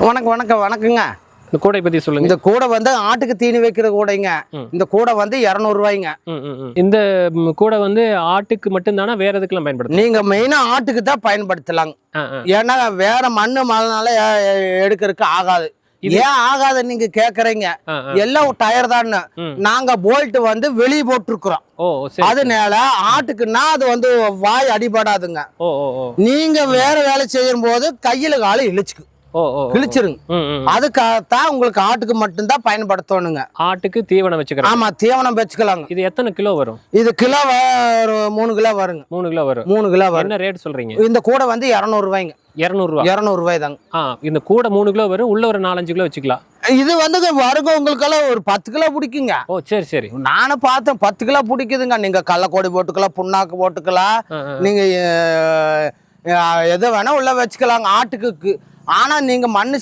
வணக்கம் வணக்கம் வணக்கங்க. இந்த கூடை பத்தி சொல்லுங்க. இந்த கூடை வந்து ஆட்டுக்கு தீனி வைக்கிற கூடைங்க. இந்த கூடை வந்து ம், ம். இந்த கூடை வந்து ஆட்டுக்கு மட்டும்தானா வேற எதுக்கெல்லாம் பயன்படுத்தும் நீங்க மெயினா ஆட்டுக்கு தான் பயன்படுத்தலாங்க. ஏன்னா வேற மண்ணு மழைனால எடுக்கிறதுக்கு ஆகாது. ஏன் ஆகாது நீங்க கேக்குறீங்க. எல்லாம் டயர் தான். நாங்க போல்ட் வந்து வெளியே போட்டிருக்கிறோம். அதனால ஆட்டுக்குன்னா அது வந்து வாய் அடிபடாதுங்க. நீங்க வேற வேலை செய்யும் போது கையில கால இழிச்சுக்கு. கிழிச்சிருங்க. அதுக்காகத்தான் உங்களுக்கு ஆட்டுக்கு மட்டும்தான் பயன்படுத்தணுங்க. ஆட்டுக்கு தீவனம் வச்சுக்கிறேன் ஆமா தீவனம் வச்சுக்கலாங்க. இது எத்தனை கிலோ வரும்? இது கிலோ மூணு கிலோ வருங்க. மூணு கிலோ வரும். மூணு கிலோ வரும். என்ன ரேட் சொல்றீங்க? இந்த கூடை வந்து இரநூறுவாய்ங்க. இரநூறுவா. இரநூறுவாய் தாங்க இந்த கூடை மூணு கிலோ வரும் உள்ள ஒரு நாலஞ்சு கிலோ வச்சுக்கலாம். இது வந்து வருங்க உங்களுக்கெல்லாம் ஒரு பத்து கிலோ பிடிக்குங்க. ஓ சரி சரி. நானும் பார்த்தேன் பத்து கிலோ பிடிக்குதுங்க. நீங்க கடலக்கொடி போட்டுக்கலாம் புண்ணாக்கு போட்டுக்கலாம். நீங்க எதை வேணால் உள்ளே வச்சுக்கலாங்க. ஆட்டுக்கு ஆனால் நீங்கள் மண்ணு